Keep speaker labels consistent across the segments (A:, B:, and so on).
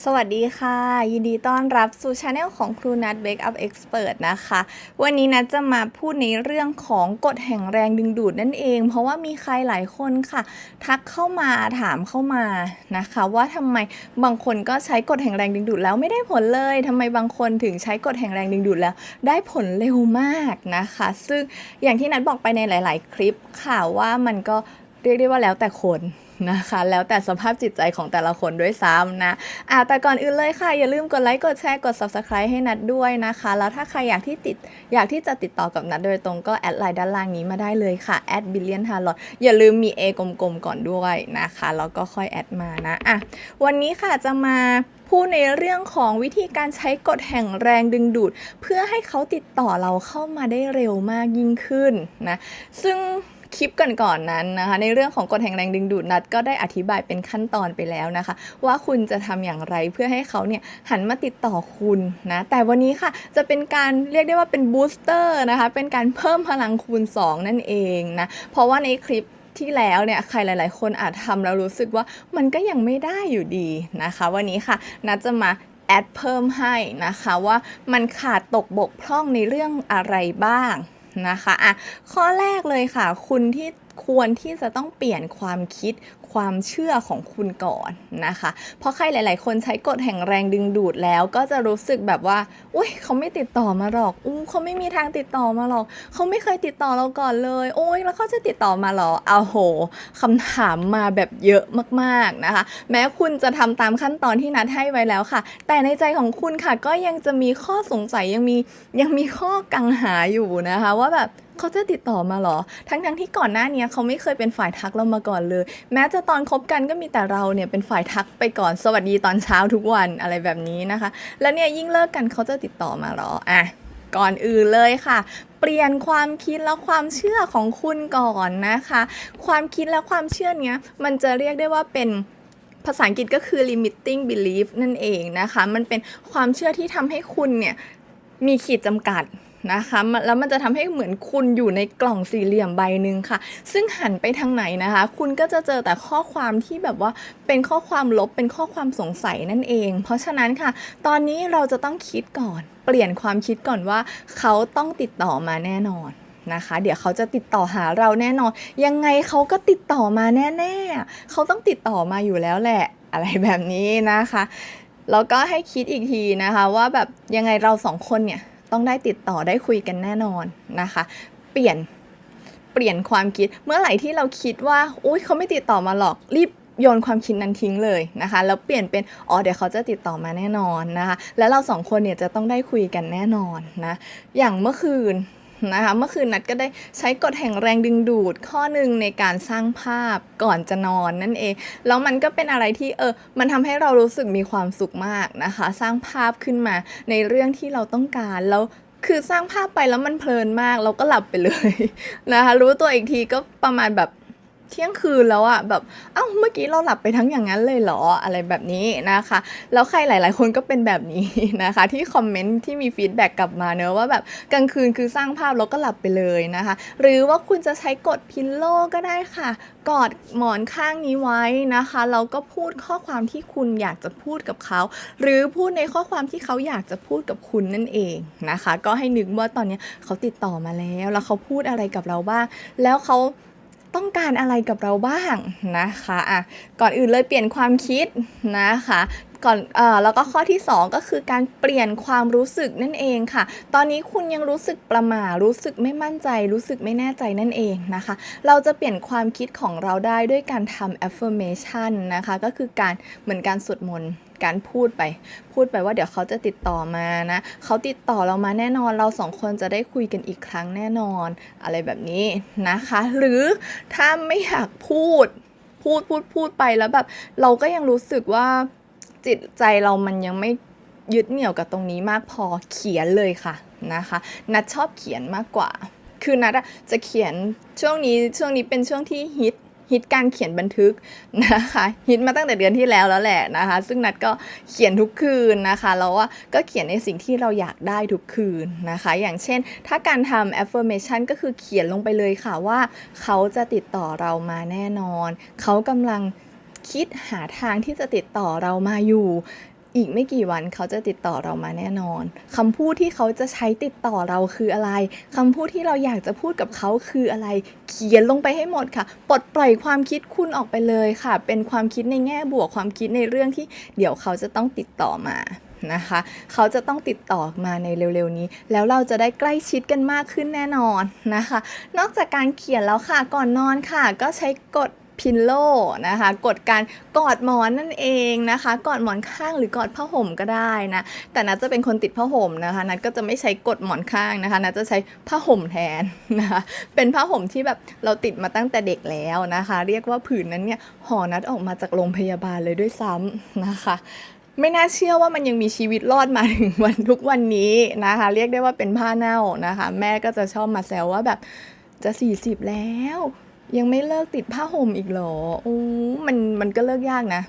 A: สวัสดีค่ะ ยินดีต้อนรับสู่ช anel ของครูนัท Wake Up Expert นะคะ วันนี้นัทจะมาพูดในเรื่องของกฎแห่งแรงดึงดูดนั่นเอง เพราะว่ามีใครหลายคนค่ะ ทักเข้ามาถามเข้ามานะคะ ว่าทำไมบางคนก็ใช้กฎแห่งแรงดึงดูดแล้วไม่ได้ผลเลยทำไมบางคนถึงใช้กฎแห่งแรงดึงดูดแล้ว ได้ผลเร็วมากนะคะ ซึ่งอย่างที่นัทบอกไปในหลาย ๆ คลิปค่ะว่ามันก็เรียกได้ว่าแล้วแต่คน นะคะ แล้วแต่สภาพจิตใจของแต่ละคนด้วยซ้ำนะอะแต่ก่อนอื่นเลยค่ะ อย่าลืมกดไลค์กดแชร์กด subscribe ให้นัดด้วยนะคะ แล้วถ้าใครอยากที่ติดอยากที่จะติดต่อกับนัดโดยตรงก็แอดไลน์ด้านล่างนี้มาได้เลยค่ะแอดบิลเลียนฮาร์ลอย่าลืมมี A กลมๆก่อนด้วยนะคะแล้วก็ค่อยแอดมานะอะวันนี้ค่ะจะมาพูดในเรื่องของวิธีการใช้กฎแห่งแรงดึงดูด เพื่อให้เขาติดต่อเราเข้ามาได้เร็วมากยิ่งขึ้นนะซึ่ง คลิปก่อนๆนนั้นนะคะ ในเรื่องของกฎแห่งแรงดึงดูดนัดก็ได้อธิบายเป็นขั้นตอนไปแล้วนะคะ ว่าคุณจะทำอย่างไรเพื่อให้เขาเนี่ยหันมาติดต่อคุณนะ แต่วันนี้ค่ะจะเป็นการเรียกได้ว่าเป็นบูสเตอร์นะคะ เป็นการเพิ่มพลังคูณ 2 นั่นเองนะ เพราะว่าในคลิปที่แล้วเนี่ยใครหลาย ๆ คนอาจทำแล้วรู้สึกว่ามันก็ยังไม่ได้อยู่ดีนะคะ วันนี้ค่ะนัดจะมาแอดเพิ่มให้นะคะว่ามันขาดตกบกพร่องในเรื่องอะไรบ้าง นะคะอะข้อแรกเลยค่ะ คุณที่ควรที่จะต้องเปลี่ยนความคิด ความเชื่อของคุณก่อนนะคะ เพราะใครหลาย ๆ คนใช้กฎแห่งแรงดึงดูดแล้วก็จะรู้สึกแบบว่า อุ้ยเขาไม่ติดต่อมาหรอกอู้เขาไม่มีทางติดต่อมาหรอก เขาไม่เคยติดต่อเราก่อนเลย โอ้ยแล้วเขาจะติดต่อมาหรอเอาโหคำถามมาแบบเยอะมาก ๆ นะคะ แม้คุณจะทำตามขั้นตอนที่นัดให้ไว้แล้วค่ะ แต่ในใจของคุณค่ะก็ยังจะมีข้อสงสัยยังมียังมีข้อกังหาอยู่นะคะ ว่าแบบเขาจะติดต่อมาเหรอ ทั้งทั้งๆที่ก่อนหน้านี้เขาไม่เคยเป็นฝ่ายทักเรามาก่อนเลย แม้จะตอนคบกันก็มีแต่เราเนี่ยเป็นฝ่ายทักไปก่อนสวัสดีตอนเช้าทุกวันอะไรแบบนี้นะคะ แล้วเนี่ยยิ่งเลิกกันเขาจะติดต่อมาหรออะก่อนอื่นเลยค่ะ เปลี่ยนความคิดและความเชื่อของคุณก่อนนะคะ ความคิดและความเชื่อเนี้ยมันจะเรียกได้ว่าเป็นภาษาอังกฤษก็คือ limiting belief นั่นเองนะคะ มันเป็นความเชื่อที่ทำให้คุณเนี่ยมีขีดจำกัด นะคะแล้วมันจะทำให้เหมือนคุณอยู่ในกล่องสี่เหลี่ยมใบหนึ่งค่ะ ซึ่งหันไปทางไหนนะคะ คุณก็จะเจอแต่ข้อความที่แบบว่าเป็นข้อความลบเป็นข้อความสงสัยนั่นเอง เพราะฉะนั้นค่ะ ตอนนี้เราจะต้องคิดก่อน เปลี่ยนความคิดก่อนว่า เขาต้องติดต่อมาแน่นอนนะคะ เดี๋ยวเขาจะติดต่อหาเราแน่นอน ยังไงเขาก็ติดต่อมาแน่ๆเขาต้องติดต่อมาอยู่แล้วแหละ อะไรแบบนี้นะคะแล้วก็ให้คิดอีกทีนะคะว่าแบบยังไงเราสองคนเนี่ย ต้องได้ติดต่อได้คุยกันแน่นอนนะคะ เปลี่ยนเปลี่ยนความคิดเมื่อไหร่ที่เราคิดว่าอุ้ยเขาไม่ติดต่อมาหรอกรีบโยนความคิดนั้นทิ้งเลยนะคะ แล้วเปลี่ยนเป็นอ๋อเดี๋ยวเขาจะติดต่อมาแน่นอนนะคะ แล้วเราสองคนเนี่ยจะต้องได้คุยกันแน่นอนนะอย่างเมื่อคืน นะคะเมื่อคืนนัดก็ได้ใช้กฎแห่งแรงดึงดูดข้อหนึ่งในการสร้างภาพก่อนจะนอนนั่นเอง แล้วมันก็เป็นอะไรที่เออมันทำให้เรารู้สึกมีความสุขมากนะคะ สร้างภาพขึ้นมาในเรื่องที่เราต้องการแล้วคือสร้างภาพไปแล้วมันเพลินมากเราก็หลับไปเลยนะคะรู้ตัวอีกทีก็ประมาณแบบ เที่ยงคืนแล้วอะแบบเอ้าเมื่อกี้เราหลับไปทั้งอย่างนั้นเลยเหรออะไรแบบนี้นะคะ แล้วใครหลาย ๆ คนก็เป็นแบบนี้นะคะ ที่คอมเมนต์ที่มีฟีดแบ็กกลับมาเนอะว่าแบบกลางคืนคือสร้างภาพแล้วก็หลับไปเลยนะคะ หรือว่าคุณจะใช้กดพิลโลก็ได้ค่ะ กอดหมอนข้างนี้ไว้นะคะแล้วก็พูดข้อความที่คุณอยากจะพูดกับเขา หรือพูดในข้อความที่เขาอยากจะพูดกับคุณนั่นเองนะคะ ก็ให้นึกว่าตอนนี้เขาติดต่อมาแล้ว แล้วเขาพูดอะไรกับเราบ้างแล้วเขา ต้องการอะไรกับเราบ้างนะคะอะก่อนอื่นเลยเปลี่ยนความคิดนะคะก่อนเอ่อแล้วก็ข้อที่ 2 ก็คือการเปลี่ยนความรู้สึกนั่นเองค่ะ ตอนนี้คุณยังรู้สึกประหม่ารู้สึกไม่มั่นใจ รู้สึกไม่แน่ใจนั่นเองนะคะ เราจะเปลี่ยนความคิดของเราได้ด้วยการทำ affirmation นะคะ ก็คือการเหมือนการสวดมนต์ การพูดไป พูดไปว่าเดี๋ยวเขาจะติดต่อมานะ เขาติดต่อเรามาแน่นอน เราสองคนจะได้คุยกันอีกครั้งแน่นอน อะไรแบบนี้นะคะ หรือถ้าไม่อยากพูด พูดพูดพูดไปแล้วแบบ เราก็ยังรู้สึกว่าจิตใจเรามันยังไม่ยึดเหนี่ยวกับตรงนี้มากพอเขียนเลยค่ะนะคะ นัดชอบเขียนมากกว่า คือนัดจะเขียนช่วงนี้ช่วงนี้เป็นช่วงที่ฮิต ฮิตการเขียนบันทึกนะคะฮิตมาตั้งแต่เดือนที่แล้วแล้วแหละนะคะ ซึ่งนัดก็เขียนทุกคืนนะคะแล้วว่าก็เขียนในสิ่งที่เราอยากได้ทุกคืนนะคะ อย่างเช่น ถ้าการทำ affirmation ก็คือเขียนลงไปเลยค่ะว่า เขาจะติดต่อเรามาแน่นอน เขากำลังคิดหาทางที่จะติดต่อเรามาอยู่ อีกไม่กี่วันเขาจะติดต่อเรามาแน่นอนคำพูดที่เขาจะใช้ติดต่อเราคืออะไรคำพูดที่เราอยากจะพูดกับเขาคืออะไร เขียนลงไปให้หมดค่ะ ปลดปล่อยความคิดคุณออกไปเลยค่ะ เป็นความคิดในแง่บวกความคิดในเรื่องที่เดี๋ยวเขาจะต้องติดต่อมานะคะ เขาจะต้องติดต่อมาในเร็วๆนี้ แล้วเราจะได้ใกล้ชิดกันมากขึ้นแน่นอนนะคะ นอกจากการเขียนแล้วค่ะ ก่อนนอนค่ะ ก็ใช้กด พินโลนะคะ กดการกอดหมอนนั่นเองนะคะ กอดหมอนข้างหรือกอดผ้าห่มก็ได้นะ แต่นัดจะเป็นคนติดผ้าห่มนะคะ นัดก็จะไม่ใช้กดหมอนข้างนะคะ นัดจะใช้ผ้าห่มแทนนะคะ เป็นผ้าห่มที่แบบเราติดมาตั้งแต่เด็กแล้วนะคะ เรียกว่าผืนนั้นเนี่ยห่อนัดออกมาจากโรงพยาบาลเลยด้วยซ้ำนะคะไม่น่าเชื่อว่ามันยังมีชีวิตรอดมาถึงวันทุกวันนี้นะคะ เรียกได้ว่าเป็นผ้าเน่านะคะ แม่ก็จะชอบมาแซวว่าแบบจะ 40 แล้ว ยังไม่เลิกติดผ้าห่มอีกเหรอโอ้มันมันก็เลิกยากนะ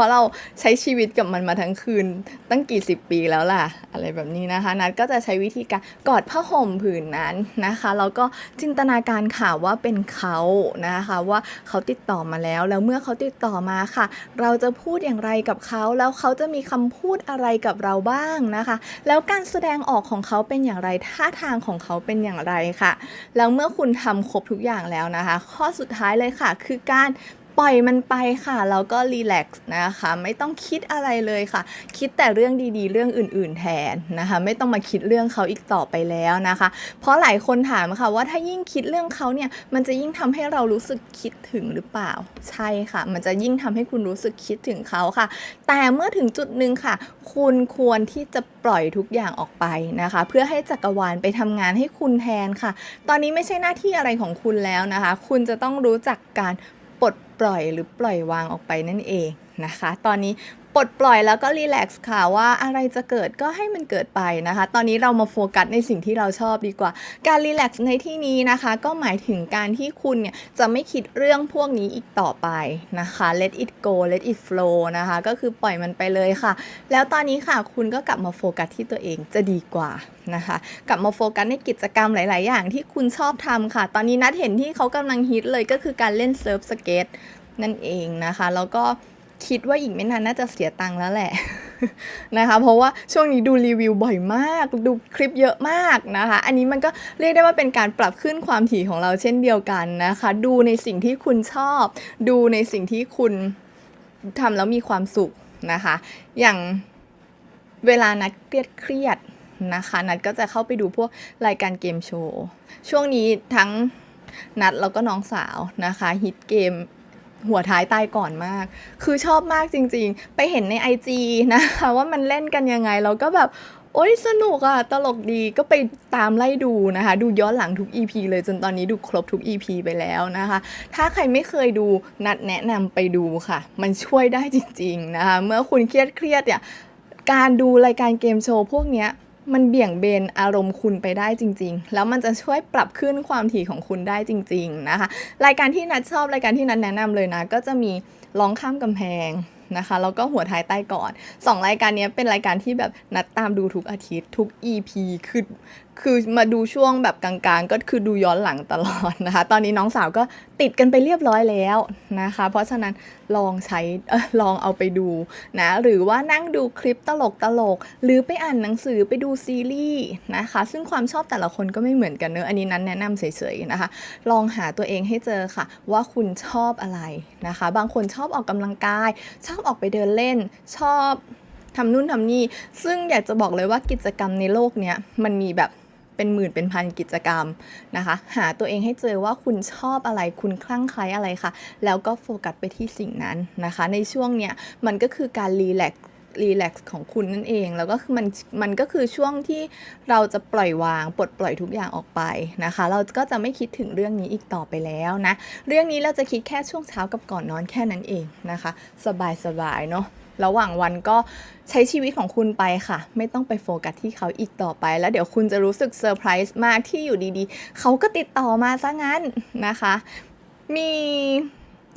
A: ราะเราใช้ชีวิตกับมันมาทั้งคืน ตั้งกี่สิบปีแล้วล่ะ อะไรแบบนี้นะคะ นัดก็จะใช้วิธีการกอดผ้าห่มผืนนั้นนะคะแล้วก็จินตนาการค่ะว่าเป็นเขานะคะว่าเขาติดต่อมาแล้วแล้วเมื่อเขาติดต่อมาค่ะ เราจะพูดอย่างไรกับเขาแล้วเขาจะมีคำพูดอะไรกับเราบ้างนะคะ แล้วการแสดงออกของเขาเป็นอย่างไรท่าทางของเขาเป็นอย่างไรค่ะ แล้วเมื่อคุณทำครบทุกอย่างแล้วนะคะ ข้อสุดท้ายเลยค่ะ คือการ ปล่อยมันไปค่ะ แล้วก็รีแลกซ์นะคะ ไม่ต้องคิดอะไรเลยค่ะ คิดแต่เรื่องดีๆ เรื่องอื่น ๆ แทนนะคะ ไม่ต้องมาคิดเรื่องเขาอีกต่อไปแล้วนะคะ เพราะหลายคนถามค่ะว่าถ้ายิ่งคิดเรื่องเขาเนี่ย มันจะยิ่งทำให้เรารู้สึกคิดถึงหรือเปล่า ใช่ค่ะ มันจะยิ่งทำให้คุณรู้สึกคิดถึงเขาค่ะ แต่เมื่อถึงจุดหนึ่งค่ะ คุณควรที่จะปล่อยทุกอย่างออกไปนะคะ เพื่อให้จักรวาลไปทำงานให้คุณแทนค่ะ ตอนนี้ไม่ใช่หน้าที่อะไรของคุณแล้วนะคะ คุณจะต้องรู้จักการ ปลดปล่อยหรือปล่อยวางออกไปนั่นเอง นะคะ ตอนนี้ปลดปล่อยแล้วก็รีแลกซ์ค่ะว่าอะไรจะเกิดก็ให้มันเกิดไปนะคะ ตอนนี้เรามาโฟกัสในสิ่งที่เราชอบดีกว่า การรีแลกซ์ในที่นี้นะคะ ก็หมายถึงการที่คุณเนี่ยจะไม่คิดเรื่องพวกนี้อีกต่อไปนะคะ let it go let it flow นะคะ ก็คือปล่อยมันไปเลยค่ะ แล้วตอนนี้ค่ะคุณก็กลับมาโฟกัสที่ตัวเองจะดีกว่านะคะ กลับมาโฟกัสในกิจกรรมหลาย ๆ อย่างที่คุณชอบทำค่ะ ตอนนี้นัดเห็นที่เขากำลังฮิตเลยก็คือการเล่นเซิร์ฟสเก็ตนั่นเองนะคะ แล้วก็ คิดว่าอีกไม่นานน่าจะเสียตังค์แล้วแหละนะคะ เพราะว่าช่วงนี้ดูรีวิวบ่อยมาก ดูคลิปเยอะมากนะคะ อันนี้มันก็เรียกได้ว่าเป็นการปรับขึ้นความถี่ของเราเช่นเดียวกันนะคะ ดูในสิ่งที่คุณชอบ ดูในสิ่งที่คุณทำแล้วมีความสุขนะคะ อย่างเวลานัดเครียดเครียดๆนะคะ นัดก็จะเข้าไปดูพวกรายการเกมโชว์ ช่วงนี้ทั้งนัดแล้วก็น้องสาวนะคะฮิตเกม หัวท้ายตายก่อนมาก คือชอบมากจริง ๆ ไปเห็นใน IG นะคะว่ามันเล่นกันยังไงเราก็แบบโอ๊ยสนุกอะตลกดีก็ไปตามไล่ดูนะคะ ดูย้อนหลังทุก EP เลยจนตอนนี้ดูครบทุก EP ไปแล้วนะคะ ถ้าใครไม่เคยดูนัดแนะนำไปดูค่ะ มันช่วยได้จริง ๆ นะคะ เมื่อคุณเครียดเครียดๆเนี่ยการดูรายการเกมโชว์พวกเนี้ย มันเบี่ยงเบนอารมณ์คุณไปได้จริง ๆ แล้วมันจะช่วยปรับขึ้นความถี่ของคุณได้จริง ๆ นะคะ รายการที่นัดชอบรายการที่นัดแนะนำเลยนะ ก็จะมีร้องข้ามกำแพงนะคะแล้วก็หัวท้ายใต้ก่อนสองรายการนี้เป็นรายการที่แบบนัดตามดูทุกอาทิตย์ทุก EP คือ คือมาดูช่วงแบบกลางๆ ก็คือดูย้อนหลังตลอดนะคะ ตอนนี้น้องสาวก็ติดกันไปเรียบร้อยแล้วนะคะ เพราะฉะนั้นลองใช้ลองเอาไปดูนะ หรือว่านั่งดูคลิปตลกตลกๆหรือไปอ่านหนังสือไปดูซีรีส์นะคะ ซึ่งความชอบแต่ละคนก็ไม่เหมือนกันเนอะอันนี้นั้นแนะนำเฉยๆนะคะ ลองหาตัวเองให้เจอค่ะ ว่าคุณชอบอะไรนะคะ บางคนชอบออกกำลังกาย ชอบออกไปเดินเล่น ชอบทำนู่นทำนี่ ซึ่งอยากจะบอกเลยว่ากิจกรรมในโลกเนี้ยมันมีแบบ เป็นหมื่นเป็นพันกิจกรรมนะคะ หาตัวเองให้เจอว่าคุณชอบอะไรคุณคลั่งไคล้อะไรค่ะ แล้วก็โฟกัสไปที่สิ่งนั้นนะคะ ในช่วงเนี้ยมันก็คือการรีแลกซ์รีแลกซ์ของคุณนั่นเอง แล้วก็คือมันมันก็คือช่วงที่เราจะปล่อยวางปลดปล่อยทุกอย่างออกไปนะคะ เราก็จะไม่คิดถึงเรื่องนี้อีกต่อไปแล้วนะ เรื่องนี้เราจะคิดแค่ช่วงเช้ากับก่อนนอนแค่นั้นเองนะคะ สบายสบายเนาะ ระหว่างวันก็ใช้ชีวิตของคุณไปค่ะ ไม่ต้องไปโฟกัสที่เขาอีกต่อไป แล้วเดี๋ยวคุณจะรู้สึกเซอร์ไพรส์มากที่อยู่ดีๆ เขาก็ติดต่อมาซะงั้นนะคะ มี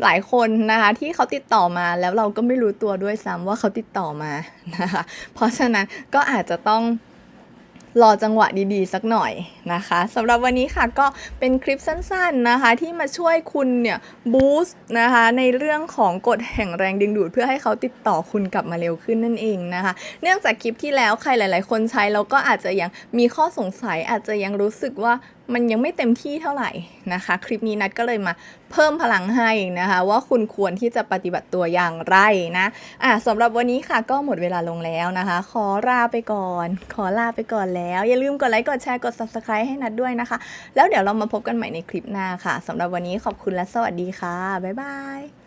A: หลายคนนะคะที่เขาติดต่อมาแล้วเราก็ไม่รู้ตัวด้วยซ้ำว่าเขาติดต่อมานะคะเพราะฉะนั้นก็อาจจะต้อง รอจังหวะดีๆ สักหน่อยนะคะสำหรับวันนี้ค่ะก็เป็นคลิปสั้นๆนะคะ ที่มาช่วยคุณเนี่ยบูสต์นะคะในเรื่องของกฎแห่งแรงดึงดูด เพื่อให้เขาติดต่อคุณกลับมาเร็วขึ้นนั่นเองนะคะ เนื่องจากคลิปที่แล้วใครหลาย ๆ คนใช้แล้วก็อาจจะยังมีข้อสงสัยอาจจะยังรู้สึกว่ามันยังไม่เต็มที่เท่าไหร่นะคะ คลิปนี้นัดก็เลยมาเพิ่มพลังให้นะคะ ว่าคุณควรที่จะปฏิบัติตัวอย่างไรนะอะสำหรับวันนี้ค่ะก็หมดเวลาลงแล้วนะคะ ขอลาไปก่อน ขอลาไปก่อนแล้ว อย่าลืมกดไลค์กดแชร์กด subscribe ให้นัดด้วยนะคะ แล้วเดี๋ยวเรามาพบกันใหม่ในคลิปหน้าค่ะสำหรับวันนี้ขอบคุณและสวัสดีค่ะบ๊ายบาย